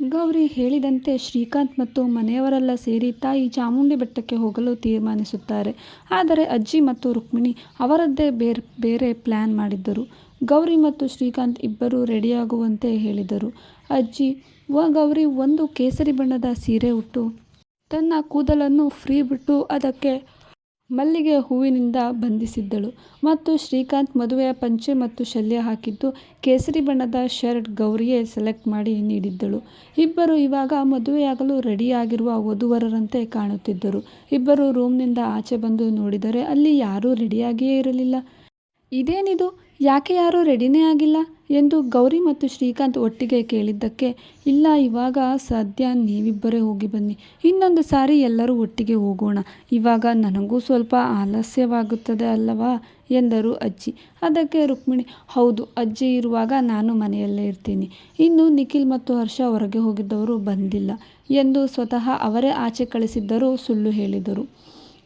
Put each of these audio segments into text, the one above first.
ಗೌರಿ ಹೇಳಿದಂತೆ ಶ್ರೀಕಾಂತ್ ಮತ್ತು ಮನೆಯವರೆಲ್ಲ ಸೇರಿ ತಾಯಿ ಚಾಮುಂಡಿ ಬೆಟ್ಟಕ್ಕೆ ಹೋಗಲು ತೀರ್ಮಾನಿಸುತ್ತಾರೆ. ಆದರೆ ಅಜ್ಜಿ ಮತ್ತು ರುಕ್ಮಿಣಿ ಅವರದ್ದೇ ಬೇರೆ ಬೇರೆ ಪ್ಲ್ಯಾನ್ ಮಾಡಿದ್ದರು. ಗೌರಿ ಮತ್ತು ಶ್ರೀಕಾಂತ್ ಇಬ್ಬರೂ ರೆಡಿಯಾಗುವಂತೆ ಹೇಳಿದರು. ಅಜ್ಜಿ, ವ ಗೌರಿ, ಒಂದು ಕೇಸರಿ ಬಣ್ಣದ ಸೀರೆ ಉಟ್ಟು, ತನ್ನ ಕೂದಲನ್ನು ಫ್ರೀ ಬಿಟ್ಟು ಅದಕ್ಕೆ ಮಲ್ಲಿಗೆ ಹೂವಿನಿಂದ ಬಂಧಿಸಿದ್ದಳು. ಮತ್ತು ಶ್ರೀಕಾಂತ್ ಮದುವೆಯ ಪಂಚೆ ಮತ್ತು ಶಲ್ಯ ಹಾಕಿದ್ದು ಕೇಸರಿ ಬಣ್ಣದ ಶರ್ಟ್ ಗೌರಿಯೇ ಸೆಲೆಕ್ಟ್ ಮಾಡಿ ನೀಡಿದ್ದಳು. ಇಬ್ಬರು ಇವಾಗ ಮದುವೆಯಾಗಲು ರೆಡಿಯಾಗಿರುವ ವಧುವರರಂತೆ ಕಾಣುತ್ತಿದ್ದರು. ಇಬ್ಬರು ರೂಮ್ನಿಂದ ಆಚೆ ಬಂದು ನೋಡಿದರೆ ಅಲ್ಲಿ ಯಾರೂ ರೆಡಿಯಾಗಿಯೇ ಇರಲಿಲ್ಲ. ಇದೇನಿದು? ಯಾಕೆ ಯಾರೂ ರೆಡಿನೇ ಆಗಿಲ್ಲ? ಎಂದು ಗೌರಿ ಮತ್ತು ಶ್ರೀಕಾಂತ್ ಒಟ್ಟಿಗೆ ಕೇಳಿದ್ದಕ್ಕೆ, ಇಲ್ಲ, ಇವಾಗ ಸದ್ಯ ನೀವಿಬ್ಬರೇ ಹೋಗಿ ಬನ್ನಿ. ಇನ್ನೊಂದು ಸಾರಿ ಎಲ್ಲರೂ ಒಟ್ಟಿಗೆ ಹೋಗೋಣ. ಇವಾಗ ನನಗೂ ಸ್ವಲ್ಪ ಆಲಸ್ಯವಾಗುತ್ತದೆ ಅಲ್ಲವಾ? ಎಂದರು ಅಜ್ಜಿ. ಅದಕ್ಕೆ ರುಕ್ಮಿಣಿ, ಹೌದು, ಅಜ್ಜಿ ಇರುವಾಗ ನಾನು ಮನೆಯಲ್ಲೇ ಇರ್ತೀನಿ. ಇನ್ನು ನಿಖಿಲ್ ಮತ್ತು ಹರ್ಷ ಹೊರಗೆ ಹೋಗಿದ್ದವರು ಬಂದಿಲ್ಲ ಎಂದು ಸ್ವತಃ ಅವರೇ ಆಚೆ ಕಳಿಸಿದ್ದರೂ ಸುಳ್ಳು ಹೇಳಿದರು.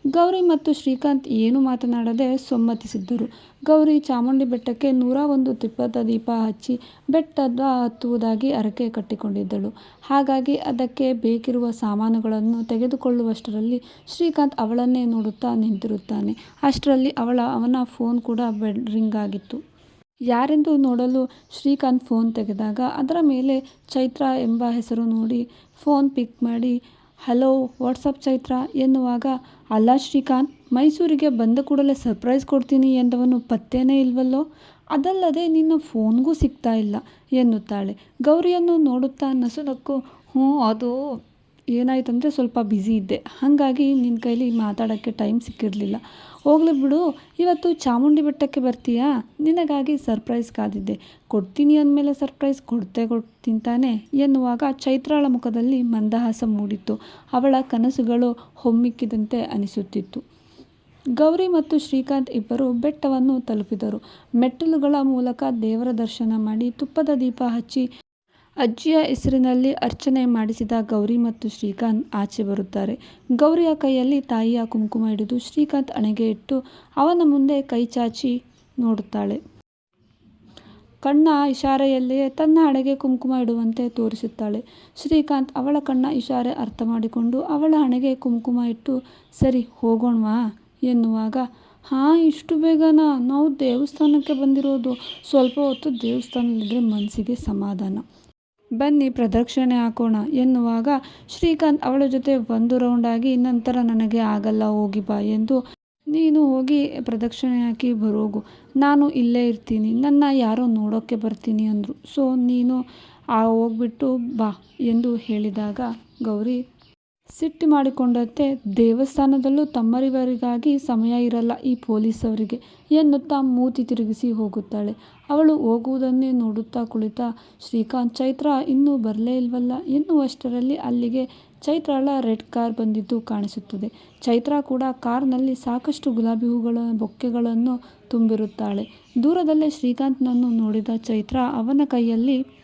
ಗೌರಿ ಮತ್ತು ಶ್ರೀಕಾಂತ್ ಏನು ಮಾತನಾಡದೆ ಸಮ್ಮತಿಸಿದ್ದರು. ಗೌರಿ ಚಾಮುಂಡಿ ಬೆಟ್ಟಕ್ಕೆ ನೂರ ಒಂದು ತಿಪ್ಪದ ದೀಪ ಹಚ್ಚಿ ಬೆಟ್ಟದ ಹತ್ತುವುದಾಗಿ ಹರಕೆ ಕಟ್ಟಿಕೊಂಡಿದ್ದಳು. ಹಾಗಾಗಿ ಅದಕ್ಕೆ ಬೇಕಿರುವ ಸಾಮಾನುಗಳನ್ನು ತೆಗೆದುಕೊಳ್ಳುವಷ್ಟರಲ್ಲಿ ಶ್ರೀಕಾಂತ್ ಅವಳನ್ನೇ ನೋಡುತ್ತಾ ನಿಂತಿರುತ್ತಾನೆ. ಅಷ್ಟರಲ್ಲಿ ಅವಳ, ಅವನ ಫೋನ್ ಕೂಡ ಬೆಡ್ ರಿಂಗ್ ಆಗಿತ್ತು. ಯಾರೆಂದು ನೋಡಲು ಶ್ರೀಕಾಂತ್ ಫೋನ್ ತೆಗೆದಾಗ ಅದರ ಮೇಲೆ ಚೈತ್ರ ಎಂಬ ಹೆಸರು ನೋಡಿ ಫೋನ್ ಪಿಕ್ ಮಾಡಿ ಹಲೋ ವಾಟ್ಸಪ್ ಚೈತ್ರ ಎನ್ನುವಾಗ, ಅಲ್ಲ ಶ್ರೀಕಾಂತ್, ಮೈಸೂರಿಗೆ ಬಂದ ಕೂಡಲೇ ಸರ್ಪ್ರೈಸ್ ಕೊಡ್ತೀನಿ ಎಂದವನು ಪತ್ತೇನೇ ಇಲ್ವಲ್ಲೋ? ಅದಲ್ಲದೆ ನಿನ್ನ ಫೋನ್ಗೂ ಸಿಗ್ತಾ ಇಲ್ಲ ಎನ್ನುತ್ತಾಳೆ. ಗೌರಿಯನ್ನು ನೋಡುತ್ತಾ ನಸುನಕ್ಕು, ಹ್ಞೂ ಅದು ಏನಾಯ್ತಂದರೆ ಸ್ವಲ್ಪ ಬ್ಯುಸಿ ಇದ್ದೆ. ಹಾಗಾಗಿ ನಿನ್ನ ಕೈಲಿ ಮಾತಾಡೋಕ್ಕೆ ಟೈಮ್ ಸಿಕ್ಕಿರಲಿಲ್ಲ. ಹೋಗ್ಲಿ ಬಿಡು, ಇವತ್ತು ಚಾಮುಂಡಿ ಬೆಟ್ಟಕ್ಕೆ ಬರ್ತೀಯಾ? ನಿನಗಾಗಿ ಸರ್ಪ್ರೈಸ್ ಕಾದಿದ್ದೆ. ಕೊಡ್ತೀನಿ ಅಂದಮೇಲೆ ಸರ್ಪ್ರೈಸ್ ಕೊಡ್ತೇ ಕೊಡ್ತೀನಿ ತಾನೆ ಎನ್ನುವಾಗ ಚೈತ್ರಾಳ ಮುಖದಲ್ಲಿ ಮಂದಹಾಸ ಮೂಡಿತ್ತು. ಅವಳ ಕನಸುಗಳು ಹೊಮ್ಮಿಕ್ಕಿದಂತೆ ಅನಿಸುತ್ತಿತ್ತು. ಗೌರಿ ಮತ್ತು ಶ್ರೀಕಾಂತ್ ಇಬ್ಬರು ಬೆಟ್ಟವನ್ನು ತಲುಪಿದರು. ಮೆಟ್ಟಿಲುಗಳ ಮೂಲಕ ದೇವರ ದರ್ಶನ ಮಾಡಿ ತುಪ್ಪದ ದೀಪ ಹಚ್ಚಿ ಅಜ್ಜಿಯ ಹೆಸರಿನಲ್ಲಿ ಅರ್ಚನೆ ಮಾಡಿಸಿದ ಗೌರಿ ಮತ್ತು ಶ್ರೀಕಾಂತ್ ಆಚೆ ಬರುತ್ತಾರೆ. ಗೌರಿಯ ಕೈಯಲ್ಲಿ ತಾಯಿಯ ಕುಂಕುಮ ಹಿಡಿದು ಶ್ರೀಕಾಂತ್ ಹಣೆಗೆ ಇಟ್ಟು ಅವನ ಮುಂದೆ ಕೈ ಚಾಚಿ ನೋಡುತ್ತಾಳೆ. ಕಣ್ಣ ಇಶಾರೆಯಲ್ಲಿಯೇ ತನ್ನ ಹಣೆಗೆ ಕುಂಕುಮ ಇಡುವಂತೆ ತೋರಿಸುತ್ತಾಳೆ. ಶ್ರೀಕಾಂತ್ ಅವಳ ಕಣ್ಣ ಇಶಾರೆ ಅರ್ಥ ಮಾಡಿಕೊಂಡು ಅವಳ ಹಣೆಗೆ ಕುಂಕುಮ ಇಟ್ಟು, ಸರಿ, ಹೋಗೋಣವಾ? ಎನ್ನುವಾಗ, ಹಾಂ, ಇಷ್ಟು ಬೇಗನಾ ನಾವು ದೇವಸ್ಥಾನಕ್ಕೆ ಬಂದಿರೋದು. ಸ್ವಲ್ಪ ಹೊತ್ತು ದೇವಸ್ಥಾನದಲ್ಲಿದ್ದರೆ ಮನಸ್ಸಿಗೆ ಸಮಾಧಾನ. ಬನ್ನಿ, ಪ್ರದಕ್ಷಿಣೆ ಹಾಕೋಣ ಎನ್ನುವಾಗ ಶ್ರೀಕಾಂತ್ ಅವಳ ಜೊತೆ ಒಂದು ರೌಂಡ್ ಆಗಿ ನಂತರ ನನಗೆ ಆಗಲ್ಲ, ಹೋಗಿ ಬಾ ಎಂದು ನೀನು ಹೋಗಿ ಪ್ರದಕ್ಷಿಣೆ ಹಾಕಿ ಬರೋಗು. ನಾನು ಇಲ್ಲೇ ಇರ್ತೀನಿ, ನನ್ನ ಯಾರೋ ನೋಡೋಕ್ಕೆ ಬರ್ತೀನಿ ಅಂದರು. ಸೊ ನೀನು ಆ ಹೋಗ್ಬಿಟ್ಟು ಬಾ ಎಂದು ಹೇಳಿದಾಗ ಗೌರಿ ಸಿಟ್ಟು ಮಾಡಿಕೊಂಡಂತೆ ದೇವಸ್ಥಾನದಲ್ಲೂ ತಮ್ಮರಿವರಿಗಾಗಿ ಸಮಯ ಇರಲ್ಲ ಈ ಪೊಲೀಸವರಿಗೆ ಎನ್ನುತ್ತಾ ಮೂತಿ ತಿರುಗಿಸಿ ಹೋಗುತ್ತಾಳೆ. ಅವಳು ಹೋಗುವುದನ್ನೇ ನೋಡುತ್ತಾ ಕುಳಿತ ಶ್ರೀಕಾಂತ್ ಚೈತ್ರ, ಇನ್ನೂ ಬರಲೇ ಇಲ್ವಲ್ಲ? ಎನ್ನುವಷ್ಟರಲ್ಲಿ ಅಲ್ಲಿಗೆ ಚೈತ್ರಾಳ ರೆಡ್ ಕಾರ್ ಬಂದಿದ್ದು ಕಾಣಿಸುತ್ತದೆ. ಚೈತ್ರ ಕೂಡ ಕಾರ್ನಲ್ಲಿ ಸಾಕಷ್ಟು ಗುಲಾಬಿ ಹೂಗಳ ಬೊಕ್ಕೆಗಳನ್ನು ತುಂಬಿರುತ್ತಾಳೆ. ದೂರದಲ್ಲೇ ಶ್ರೀಕಾಂತ್ನನ್ನು ನೋಡಿದ ಚೈತ್ರ ಅವನ ಕೈಯಲ್ಲಿ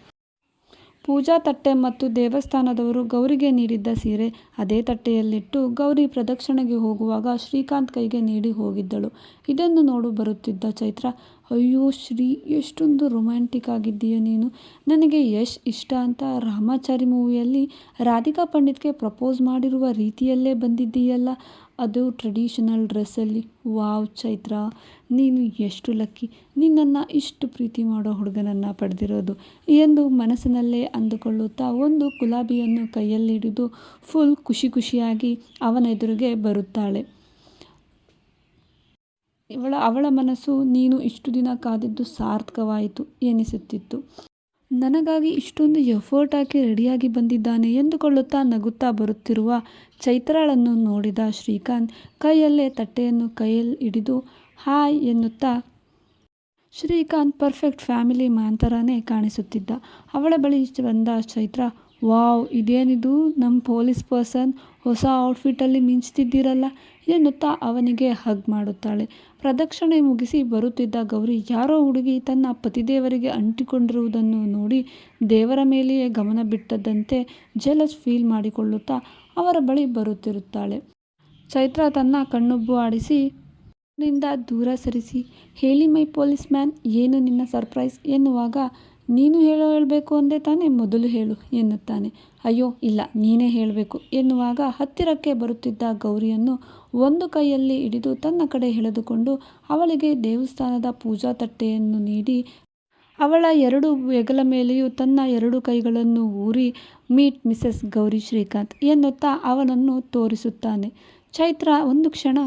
ಪೂಜಾ ತಟ್ಟೆ ಮತ್ತು ದೇವಸ್ಥಾನದವರು ಗೌರಿಗೆ ನೀಡಿದ್ದ ಸೀರೆ ಅದೇ ತಟ್ಟೆಯಲ್ಲಿಟ್ಟು ಗೌರಿ ಪ್ರದಕ್ಷಿಣೆಗೆ ಹೋಗುವಾಗ ಶ್ರೀಕಾಂತ್ ಕೈಗೆ ನೀಡಿ ಹೋಗಿದ್ದಳು. ಇದನ್ನು ನೋಡು ಬರುತ್ತಿದ್ದ ಚೈತ್ರ ಅಯ್ಯೋ ಶ್ರೀ, ಎಷ್ಟೊಂದು ರೊಮ್ಯಾಂಟಿಕ್ ಆಗಿದ್ದೀಯ ನೀನು? ನನಗೆ ಯಶ್ ಇಷ್ಟ ಅಂತ ರಾಮಾಚಾರಿ ಮೂವಿಯಲ್ಲಿ ರಾಧಿಕಾ ಪಂಡಿತ್ಗೆ ಪ್ರಪೋಸ್ ಮಾಡಿರುವ ರೀತಿಯಲ್ಲೇ ಬಂದಿದ್ದೀಯಲ್ಲ, ಅದು ಟ್ರೆಡಿಷನಲ್ ಡ್ರೆಸ್ಸಲ್ಲಿ ವಾವ್ ಚೈತ್ರ, ನೀನು ಎಷ್ಟು ಲಕ್ಕಿ ನಿನ್ನನ್ನು ಇಷ್ಟು ಪ್ರೀತಿ ಮಾಡೋ ಹುಡುಗನನ್ನು ಪಡೆದಿರೋದು. ಎಂದು ಮನಸ್ಸಿನಲ್ಲೇ ಅಂದುಕೊಳ್ಳುತ್ತಾ ಒಂದು ಗುಲಾಬಿಯನ್ನು ಕೈಯಲ್ಲಿ ಹಿಡಿದು ಫುಲ್ ಖುಷಿ ಖುಷಿಯಾಗಿ ಅವನ ಎದುರಿಗೆ ಬರುತ್ತಾಳೆ. ಇವಳ, ಅವಳ ಮನಸ್ಸು ನೀನು ಇಷ್ಟು ದಿನ ಕಾದಿದ್ದು ಸಾರ್ಥಕವಾಯಿತು ಎನಿಸುತ್ತಿತ್ತು. ನನಗಾಗಿ ಇಷ್ಟೊಂದು ಎಫರ್ಟ್ ಹಾಕಿ ರೆಡಿಯಾಗಿ ಬಂದಿದ್ದಾನೆ ಎಂದುಕೊಳ್ಳುತ್ತಾ ನಗುತ್ತಾ ಬರುತ್ತಿರುವ ಚೈತ್ರಾಳನ್ನು ನೋಡಿದ ಶ್ರೀಕಾಂತ್ ಕೈಯಲ್ಲೇ ತಟ್ಟೆಯನ್ನು ಕೈಯಲ್ಲಿ ಹಿಡಿದು, ಹಾಯ್ ಎನ್ನುತ್ತಾ ಶ್ರೀಕಾಂತ್ ಪರ್ಫೆಕ್ಟ್ ಫ್ಯಾಮಿಲಿ ಮ್ಯಾನ್ ಥರನೇ ಕಾಣಿಸುತ್ತಿದ್ದ. ಅವಳ ಬಳಿ ಬಂದ ಚೈತ್ರ ವಾವ್, ಇದೇನಿದು? ನಮ್ಮ ಪೊಲೀಸ್ ಪರ್ಸನ್ ಹೊಸ ಔಟ್ಫಿಟ್ಟಲ್ಲಿ ಮಿಂಚ್ತಿದ್ದೀರಲ್ಲ? ಎನ್ನುತ್ತಾ ಅವನಿಗೆ ಹಗ್ ಮಾಡುತ್ತಾಳೆ. ಪ್ರದಕ್ಷಿಣೆ ಮುಗಿಸಿ ಬರುತ್ತಿದ್ದ ಗೌರಿ ಯಾರೋ ಹುಡುಗಿ ತನ್ನ ಪತಿದೇವರಿಗೆ ಅಂಟಿಕೊಂಡಿರುವುದನ್ನು ನೋಡಿ ದೇವರ ಮೇಲೆಯೇ ಗಮನ ಬಿಟ್ಟದ್ದಂತೆ ಜೆಲಸ್ ಫೀಲ್ ಮಾಡಿಕೊಳ್ಳುತ್ತಾ ಅವರ ಬಳಿ ಬರುತ್ತಿರುತ್ತಾಳೆ. ಚೈತ್ರ ತನ್ನ ಕಣ್ಣುಬ್ಬು ಆಡಿಸಿ, ನಿಂದ ದೂರ ಸರಿಸಿ, ಹೇಳಿ ಮೈ ಪೊಲೀಸ್ ಮ್ಯಾನ್, ಏನು ನಿನ್ನ ಸರ್ಪ್ರೈಸ್ ಎನ್ನುವಾಗ ನೀನು ಹೇಳೋ ಹೇಳಬೇಕು ಅಂದೆ ತಾನೇ ಮೊದಲು ಹೇಳು ಎನ್ನುತ್ತಾನೆ. ಅಯ್ಯೋ, ಇಲ್ಲ, ನೀನೇ ಹೇಳಬೇಕು ಎನ್ನುವಾಗ ಹತ್ತಿರಕ್ಕೆ ಬರುತ್ತಿದ್ದ ಗೌರಿಯನ್ನು ಒಂದು ಕೈಯಲ್ಲಿ ಹಿಡಿದು ತನ್ನ ಕಡೆ ಎಳೆದುಕೊಂಡು ಅವಳಿಗೆ ದೇವಸ್ಥಾನದ ಪೂಜಾ ತಟ್ಟೆಯನ್ನು ನೀಡಿ ಅವಳ ಎರಡು ಹೆಗಲ ಮೇಲೆಯೂ ತನ್ನ ಎರಡು ಕೈಗಳನ್ನು ಊರಿ, ಮೀಟ್ ಮಿಸಸ್ ಗೌರಿ ಶ್ರೀಕಾಂತ್ ಎನ್ನುತ್ತಾ ಅವನನ್ನು ತೋರಿಸುತ್ತಾನೆ. ಚೈತ್ರ ಒಂದು ಕ್ಷಣ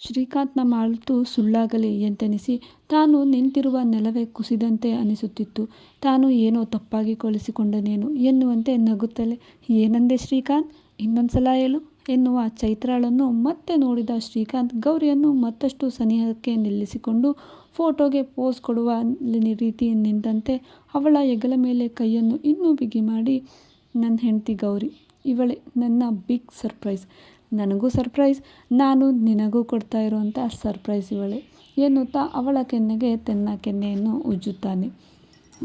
ಶ್ರೀಕಾಂತ್ನ ಮಾತು ಸುಳ್ಳಾಗಲಿ ಎಂತೆನಿಸಿ ತಾನು ನಿಂತಿರುವ ನೆಲವೇ ಕುಸಿದಂತೆ ಅನಿಸುತ್ತಿತ್ತು. ತಾನು ಏನೋ ತಪ್ಪಾಗಿ ಕೊಳಿಸಿಕೊಂಡನೇನು ಎನ್ನುವಂತೆ ನಗುತ್ತಲೇ, ಏನಂದೆ ಶ್ರೀಕಾಂತ್? ಇನ್ನೊಂದು ಸಲ ಹೇಳು ಎನ್ನುವ ಚೈತ್ರಾಳನ್ನು ಮತ್ತೆ ನೋಡಿದ ಶ್ರೀಕಾಂತ್ ಗೌರಿಯನ್ನು ಮತ್ತಷ್ಟು ಸನಿಹಕ್ಕೆ ನಿಲ್ಲಿಸಿಕೊಂಡು ಫೋಟೋಗೆ ಪೋಸ್ ಕೊಡುವ ರೀತಿ ನಿಂತಂತೆ ಅವಳ ಹೆಗಲ ಮೇಲೆ ಕೈಯನ್ನು ಇನ್ನೂ ಬಿಗಿ ಮಾಡಿ ನನ್ನ ಹೆಂಡತಿ ಗೌರಿ, ಇವಳೆ ನನ್ನ ಬಿಗ್ ಸರ್ಪ್ರೈಸ್. ನನಗೂ ಸರ್ಪ್ರೈಸ್, ನಾನು ನಿನಗೂ ಕೊಡ್ತಾ ಇರುವಂಥ ಸರ್ಪ್ರೈಸ್ ಇವಳೆ ಎನ್ನುತ್ತಾ ಅವಳ ಕೆನ್ನೆಗೆ ತನ್ನ ಕೆನ್ನೆಯನ್ನು ಉಜ್ಜುತ್ತಾನೆ.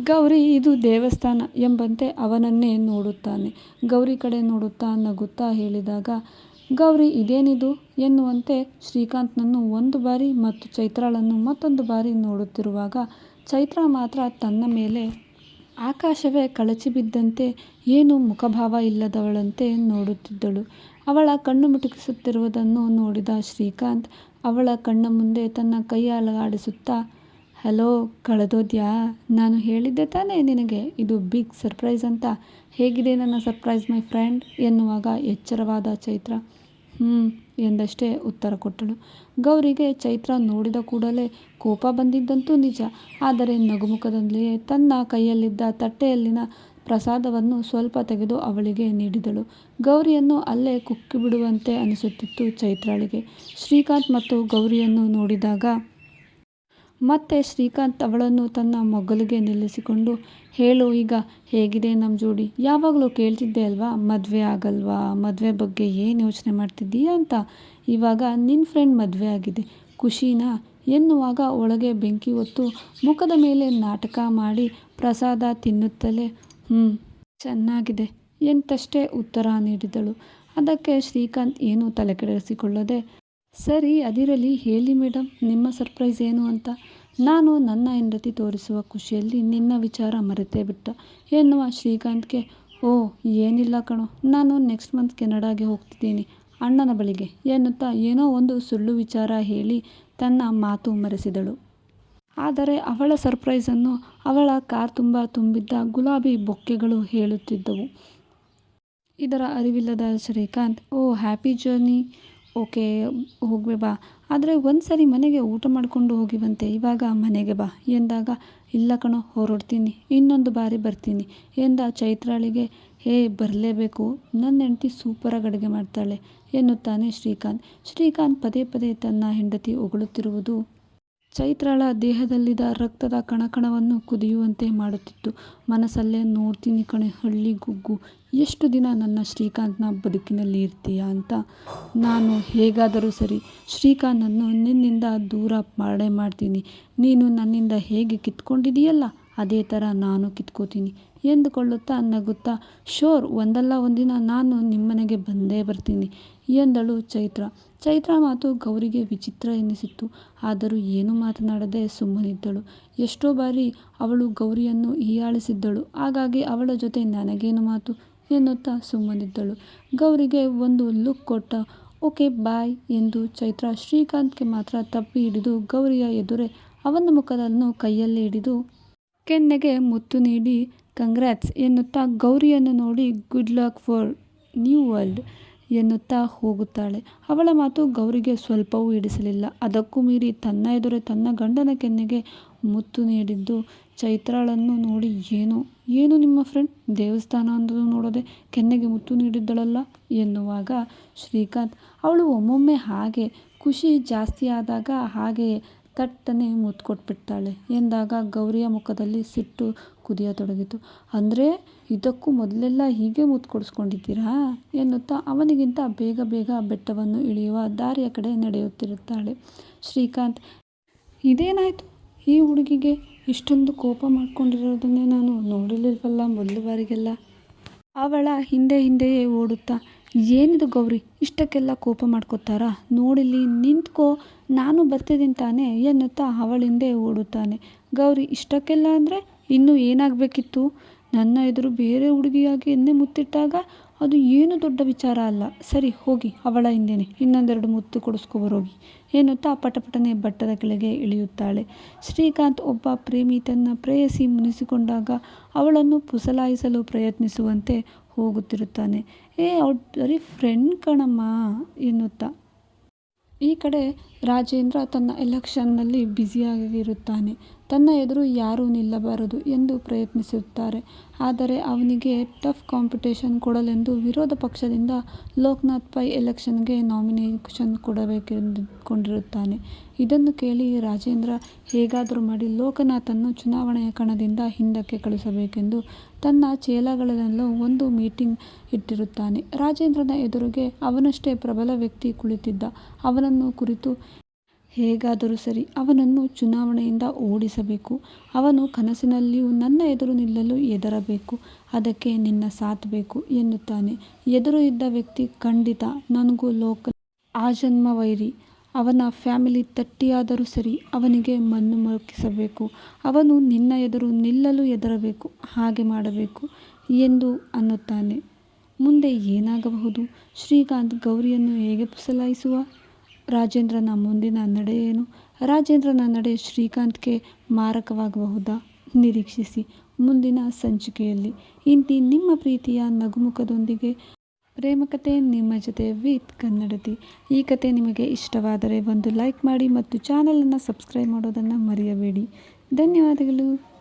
ಗೌರಿ ಇದು ದೇವಸ್ಥಾನ ಎಂಬಂತೆ ಅವನನ್ನೇ ನೋಡುತ್ತಾನೆ. ಗೌರಿ ಕಡೆ ನೋಡುತ್ತಾ ನಗುತ್ತಾ ಹೇಳಿದಾಗ, ಗೌರಿ ಇದೇನಿದು ಎನ್ನುವಂತೆ ಶ್ರೀಕಾಂತ್ನನ್ನು ಒಂದು ಬಾರಿ ಮತ್ತು ಚೈತ್ರಾಳನ್ನು ಮತ್ತೊಂದು ಬಾರಿ ನೋಡುತ್ತಿರುವಾಗ, ಚೈತ್ರ ಮಾತ್ರ ತನ್ನ ಮೇಲೆ ಆಕಾಶವೇ ಕಳಚಿ ಬಿದ್ದಂತೆ ಏನೂ ಮುಖಭಾವ ಇಲ್ಲದವಳಂತೆ ನೋಡುತ್ತಿದ್ದಳು. ಅವಳ ಕಣ್ಣು ಮಿಟುಕಿಸುತ್ತಿರುವುದನ್ನು ನೋಡಿದ ಶ್ರೀಕಾಂತ್ ಅವಳ ಕಣ್ಣ ಮುಂದೆ ತನ್ನ ಕೈ ಅಲಗಾಡಿಸುತ್ತಾ ಹಲೋ, ಕಳೆದೋದ್ಯಾ? ನಾನು ಹೇಳಿದ್ದೆ ತಾನೇ ನಿನಗೆ, ಇದು ಬಿಗ್ ಸರ್ಪ್ರೈಸ್ ಅಂತ. ಹೇಗಿದೆ ನನ್ನ ಸರ್ಪ್ರೈಸ್ ಮೈ ಫ್ರೆಂಡ್? ಎನ್ನುವಾಗ ಎಚ್ಚರವಾದ ಚೈತ್ರ ಹ್ಞೂ ಎಂದಷ್ಟೇ ಉತ್ತರ ಕೊಟ್ಟಳು. ಗೌರಿಗೆ ಚೈತ್ರ ನೋಡಿದ ಕೂಡಲೇ ಕೋಪ ಬಂದಿದ್ದಂತೂ ನಿಜ. ಆದರೆ ನಗುಮುಖದಲ್ಲಿಯೇ ತನ್ನ ಕೈಯಲ್ಲಿದ್ದ ತಟ್ಟೆಯಲ್ಲಿನ ಪ್ರಸಾದವನ್ನು ಸ್ವಲ್ಪ ತೆಗೆದು ಅವಳಿಗೆ ನೀಡಿದಳು. ಗೌರಿಯನ್ನು ಅಲ್ಲೇ ಕುಕ್ಕಿಬಿಡುವಂತೆ ಅನಿಸುತ್ತಿತ್ತು ಚೈತ್ರಾಳಿಗೆ. ಶ್ರೀಕಾಂತ್ ಮತ್ತು ಗೌರಿಯನ್ನು ನೋಡಿದಾಗ ಮತ್ತೆ ಶ್ರೀಕಾಂತ್ ಅವಳನ್ನು ತನ್ನ ಮೊಗ್ಗಲಿಗೆ ನಿಲ್ಲಿಸಿಕೊಂಡು, ಹೇಳು, ಈಗ ಹೇಗಿದೆ ನಮ್ಮ ಜೋಡಿ? ಯಾವಾಗಲೂ ಕೇಳ್ತಿದ್ದೆ ಅಲ್ವಾ? ಮದುವೆ ಆಗಲ್ವಾ? ಮದುವೆ ಬಗ್ಗೆ ಏನು ಯೋಚನೆ ಮಾಡ್ತಿದ್ದೀಯ? ಅಂತ. ಇವಾಗ ನಿನ್ನ ಫ್ರೆಂಡ್ ಮದುವೆ ಆಗಿದೆ. ಖುಷಿನಾ? ಎನ್ನುವಾಗ ಒಳಗೆ ಬೆಂಕಿ ಹೊತ್ತು ಮುಖದ ಮೇಲೆ ನಾಟಕ ಮಾಡಿ ಪ್ರಸಾದ ತಿನ್ನುತ್ತಲೇ ಹ್ಞೂ ಚೆನ್ನಾಗಿದೆ. ಎಂತಷ್ಟೇ ಉತ್ತರ ನೀಡಿದಳು. ಅದಕ್ಕೆ ಶ್ರೀಕಾಂತ್ ಏನೂ ತಲೆಕೆಡಿಸಿಕೊಳ್ಳದೆ, ಸರಿ, ಅದಿರಲಿ, ಹೇಳಿ ಮೇಡಮ್ ನಿಮ್ಮ ಸರ್ಪ್ರೈಸ್ ಏನು? ಅಂತ. ನಾನು ನನ್ನ ಹೆಂಡತಿ ತೋರಿಸುವ ಖುಷಿಯಲ್ಲಿ ನಿನ್ನ ವಿಚಾರ ಮರೆತೇ ಬಿಟ್ಟ. ಎನ್ನುವ ಶ್ರೀಕಾಂತ್ಗೆ, ಓ, ಏನಿಲ್ಲ ಕಣೋ. ನಾನು ನೆಕ್ಸ್ಟ್ ಮಂತ್ ಕೆನಡಾಗೆ ಹೋಗ್ತಿದ್ದೀನಿ ಅಣ್ಣನ ಬಳಿಗೆ ಎನ್ನುತ್ತಾ ಏನೋ ಒಂದು ಸುಳ್ಳು ವಿಚಾರ ಹೇಳಿ ತನ್ನ ಮಾತು ಮರೆಸಿದಳು. ಆದರೆ ಅವಳ ಸರ್ಪ್ರೈಸನ್ನು ಅವಳ ಕಾರ್ ತುಂಬ ತುಂಬಿದ್ದ ಗುಲಾಬಿ ಬೊಕ್ಕೆಗಳು ಹೇಳುತ್ತಿದ್ದವು. ಇದರ ಅರಿವಿಲ್ಲದ Srikanth, oh happy journey okay ಹೋಗ್ವೆ ಬಾ. ಆದರೆ ಒಂದು ಸರಿ ಮನೆಗೆ ಊಟ ಮಾಡಿಕೊಂಡು ಹೋಗಿವಂತೆ. ಇವಾಗ ಮನೆಗೆ ಬಾ. ಎಂದಾಗ, ಇಲ್ಲ ಕಣೋ, ಹೊರಡ್ತೀನಿ. ಇನ್ನೊಂದು ಬಾರಿ ಬರ್ತೀನಿ. ಎಂದ ಚೈತ್ರಾಳಿಗೆ, ಹೇ, ಬರಲೇಬೇಕು. ನನ್ನ ಹೆಂಡತಿ ಸೂಪರಾಗಿ ಅಡುಗೆ ಮಾಡ್ತಾಳೆ ಎನ್ನುತ್ತಾನೆ ಶ್ರೀಕಾಂತ್. ಶ್ರೀಕಾಂತ್ ಪದೇ ಪದೇ ತನ್ನ ಹೆಂಡತಿ ಹೊಗಳುತ್ತಿರುವುದು ಚೈತ್ರಾಳ ದೇಹದಲ್ಲಿದ್ದ ರಕ್ತದ ಕಣಕಣವನ್ನು ಕುದಿಯುವಂತೆ ಮಾಡುತ್ತಿತ್ತು. ಮನಸ್ಸಲ್ಲೇ ನೋಡ್ತೀನಿ ಕಣೆ, ಹಳ್ಳಿ ಗುಗ್ಗು, ಎಷ್ಟು ದಿನ ನನ್ನ ಶ್ರೀಕಾಂತ್ನ ಬದುಕಿನಲ್ಲಿ ಇರ್ತೀಯ ಅಂತ. ನಾನು ಹೇಗಾದರೂ ಸರಿ ಶ್ರೀಕಾಂತನ್ನು ನಿನ್ನಿಂದ ದೂರ ಮಾಡೇ ಮಾಡ್ತೀನಿ. ನೀನು ನನ್ನಿಂದ ಹೇಗೆ ಕಿತ್ಕೊಂಡಿದೀಯಲ್ಲ ಅದೇ ಥರ ನಾನು ಕಿತ್ಕೋತೀನಿ ಎಂದುಕೊಳ್ಳುತ್ತಾ ನಗುತ್ತಾ, ಶೋರ್, ಒಂದಲ್ಲ ಒಂದಿನ ನಾನು ನಿಮ್ಮನೆಗೆ ಬಂದೇ ಬರ್ತೀನಿ ಎಂದಳು ಚೈತ್ರ. ಚೈತ್ರ ಮಾತು ಗೌರಿಗೆ ವಿಚಿತ್ರ ಎನಿಸಿತ್ತು. ಆದರೂ ಏನು ಮಾತನಾಡದೆ ಸುಮ್ಮನಿದ್ದಳು. ಎಷ್ಟೋ ಬಾರಿ ಅವಳು ಗೌರಿಯನ್ನು ಹೀಯಾಳಿಸಿದ್ದಳು. ಹಾಗಾಗಿ ಅವಳ ಜೊತೆ ನನಗೇನು ಮಾತು ಎನ್ನುತ್ತಾ ಸುಮ್ಮನಿದ್ದಳು. ಗೌರಿಗೆ ಒಂದು ಲುಕ್ ಕೊಟ್ಟ, ಓಕೆ, ಬಾಯ್ ಎಂದು ಚೈತ್ರ ಶ್ರೀಕಾಂತ್ಗೆ ಮಾತ್ರ ತಪ್ಪಿ ಹಿಡಿದು ಗೌರಿಯ ಎದುರೇ ಅವನ ಮುಖವನ್ನು ಕೈಯಲ್ಲಿ ಹಿಡಿದು ಕೆನ್ನೆಗೆ ಮುತ್ತು ನೀಡಿ ಕಂಗ್ರಾಟ್ಸ್ ಎನ್ನುತ್ತಾ ಗೌರಿಯನ್ನು ನೋಡಿ good luck for new world ಎನ್ನುತ್ತಾ ಹೋಗುತ್ತಾಳೆ. ಅವಳ ಮಾತು ಗೌರಿಗೆ ಸ್ವಲ್ಪವೂ ಹಿಡಿಸಲಿಲ್ಲ. ಅದಕ್ಕೂ ಮೀರಿ ತನ್ನ ಎದುರೆ ತನ್ನ ಗಂಡನ ಕೆನ್ನೆಗೆ ಮುತ್ತು ನೀಡಿದ್ದು ಚೈತ್ರಾಳನ್ನು ನೋಡಿ, ಏನು ಏನು ನಿಮ್ಮ ಫ್ರೆಂಡ್? ದೇವಸ್ಥಾನ ಅಂದರೂ ನೋಡೋದೆ ಕೆನ್ನೆಗೆ ಮುತ್ತು ನೀಡಿದ್ದಳಲ್ಲ? ಎನ್ನುವಾಗ ಶ್ರೀಕಾಂತ್, ಅವಳು ಒಮ್ಮೊಮ್ಮೆ ಹಾಗೆ, ಖುಷಿ ಜಾಸ್ತಿ ಆದಾಗ ಹಾಗೆ ತಟ್ಟನೆ ಮುತ್ತು ಕೊಟ್ಬಿಡ್ತಾಳೆ ಎಂದಾಗ ಗೌರಿಯ ಮುಖದಲ್ಲಿ ಸಿಟ್ಟು ಕುದಿಯತೊಡಗಿತು ಅಂದರೆ ಇದಕ್ಕೂ ಮೊದಲೆಲ್ಲ ಹೀಗೆ ಮುತ್ತು ಕೊಡಿಸ್ಕೊಂಡಿದ್ದೀರಾ? ಎನ್ನುತ್ತಾ ಅವನಿಗಿಂತ ಬೇಗ ಬೇಗ ಬೆಟ್ಟವನ್ನು ಇಳಿಯುವ ದಾರಿಯ ಕಡೆ ನಡೆಯುತ್ತಿರುತ್ತಾಳೆ. ಶ್ರೀಕಾಂತ್, ಇದೇನಾಯಿತು? ಈ ಹುಡುಗಿಗೆ ಇಷ್ಟೊಂದು ಕೋಪ ಮಾಡಿಕೊಂಡಿರೋದನ್ನೇ ನಾನು ನೋಡಿರಲಿಲ್ವಲ್ಲ ಮೊದಲ ಬಾರಿಗೆಲ್ಲ? ಅವಳ ಹಿಂದೆ ಹಿಂದೆಯೇ ಓಡುತ್ತಾ ಏನಿದು ಗೌರಿ? ಇಷ್ಟಕ್ಕೆಲ್ಲ ಕೋಪ ಮಾಡ್ಕೋತಾರಾ? ನೋಡಿಲ್ಲಿ ನಿಂತ್ಕೋ, ನಾನು ಬರ್ತಿದ್ದೀನಿ ತಾನೇ ಎನ್ನುತ್ತಾ ಅವಳಿಂದೆ ಓಡುತ್ತಾನೆ. ಗೌರಿ, ಇಷ್ಟಕ್ಕೆಲ್ಲ ಅಂದರೆ ಇನ್ನೂ ಏನಾಗಬೇಕಿತ್ತು? ನನ್ನ ಎದುರು ಬೇರೆ ಹುಡುಗಿಯಾಗಿ ಎನ್ನೆ ಮುತ್ತಿಟ್ಟಾಗ ಅದು ಏನು ದೊಡ್ಡ ವಿಚಾರ ಅಲ್ಲ. ಸರಿ, ಹೋಗಿ, ಅವಳ ಹಿಂದೆನೆ. ಇನ್ನೊಂದೆರಡು ಮುತ್ತು ಕೊಡಿಸ್ಕೊಬರೋಗಿ ಎನ್ನುತ್ತಾ ಪಟಪಟನೆ ಬಟ್ಟದ ಕೆಳಗೆ ಇಳಿಯುತ್ತಾಳೆ. ಶ್ರೀಕಾಂತ್ ಒಬ್ಬ ಪ್ರೇಮಿ ತನ್ನ ಪ್ರೇಯಸಿ ಮುನಿಸಿಕೊಂಡಾಗ ಅವಳನ್ನು ಪುಸಲಾಯಿಸಲು ಪ್ರಯತ್ನಿಸುವಂತೆ ಹೋಗುತ್ತಿರುತ್ತಾನೆ. ಏ ಅವ್ಳು ಬರೀ ಫ್ರೆಂಡ್ ಕಣಮ್ಮ, ಎನ್ನುತ್ತಾ. ಈ ಕಡೆ ರಾಜೇಂದ್ರ ತನ್ನ ಎಲೆಕ್ಷನ್ನಲ್ಲಿ ಬ್ಯುಸಿಯಾಗಿರುತ್ತಾನೆ ತನ್ನ ಎದುರು ಯಾರೂ ನಿಲ್ಲಬಾರದು ಎಂದು ಪ್ರಯತ್ನಿಸುತ್ತಾರೆ. ಆದರೆ ಅವನಿಗೆ ಟಫ್ ಕಾಂಪಿಟೇಷನ್ ಕೊಡಲೆಂದು ವಿರೋಧ ಪಕ್ಷದಿಂದ ಲೋಕನಾಥ್ ಪೈ ಎಲೆಕ್ಷನ್ಗೆ ನಾಮಿನೇಷನ್ ಕೊಡಬೇಕೆಂದುಕೊಂಡಿರುತ್ತಾನೆ. ಇದನ್ನು ಕೇಳಿ ರಾಜೇಂದ್ರ, ಹೇಗಾದರೂ ಮಾಡಿ ಲೋಕನಾಥನ್ನು ಚುನಾವಣೆಯ ಕಣದಿಂದ ಹಿಂದಕ್ಕೆ ಕಳಿಸಬೇಕೆಂದು ತನ್ನ ಚೇಲಾಗಳಲ್ಲೆಲ್ಲೋ ಒಂದು ಮೀಟಿಂಗ್ ಇಟ್ಟಿರುತ್ತಾನೆ. ರಾಜೇಂದ್ರನ ಎದುರಿಗೆ ಅವನಷ್ಟೇ ಪ್ರಬಲ ವ್ಯಕ್ತಿ ಕುಳಿತಿದ್ದ. ಅವನನ್ನು ಕುರಿತು ಹೇಗಾದರೂ ಸರಿ ಅವನನ್ನು ಚುನಾವಣೆಯಿಂದ ಓಡಿಸಬೇಕು. ಅವನು ಕನಸಿನಲ್ಲಿಯೂ ನನ್ನ ಎದುರು ನಿಲ್ಲಲು ಎದರಬೇಕು ಅದಕ್ಕೆ ನಿನ್ನ ಸಾಥ್ ಬೇಕು ಎನ್ನುತ್ತಾನೆ. ಎದುರು ಇದ್ದ ವ್ಯಕ್ತಿ ಖಂಡಿತ ನನಗೂ ಲೋಕ ಆಜನ್ಮ ವೈರಿ ಅವನ ಫ್ಯಾಮಿಲಿ ತಟ್ಟಿಯಾದರೂ ಸರಿ ಅವನಿಗೆ ಮಣ್ಣು ಮುರುಕಿಸಬೇಕು ಅವನು ನಿನ್ನ ಎದುರು ನಿಲ್ಲಲು ಎದರಬೇಕು ಹಾಗೆ ಮಾಡಬೇಕು ಎಂದು ಅನ್ನುತ್ತಾನೆ. ಮುಂದೆ ಏನಾಗಬಹುದು? ಶ್ರೀಕಾಂತ್ ಗೌರಿಯನ್ನು ಹೇಗೆ ಪುಸಲಾಯಿಸುವ? ರಾಜೇಂದ್ರನ ಮುಂದಿನ ನಡೆ ಏನು? ರಾಜೇಂದ್ರನ ನಡೆ ಶ್ರೀಕಾಂತ್ಗೆ ಮಾರಕವಾಗಬಹುದಾ? ನಿರೀಕ್ಷಿಸಿ. ಮುಂದಿನ ಸಂಚಿಕೆಯಲ್ಲಿ. ಇಂತಿ ನಿಮ್ಮ ಪ್ರೀತಿಯ ನಗುಮುಖದೊಂದಿಗೆ ಪ್ರೇಮಕತೆ ನಿಮ್ಮ ಜೊತೆ ವಿತ್ ಕನ್ನಡತಿ. ಈ ಕತೆ ನಿಮಗೆ ಇಷ್ಟವಾದರೆ ಒಂದು ಲೈಕ್ ಮಾಡಿ ಮತ್ತು ಚಾನಲನ್ನು ಸಬ್ಸ್ಕ್ರೈಬ್ ಮಾಡೋದನ್ನು ಮರೆಯಬೇಡಿ. ಧನ್ಯವಾದಗಳು.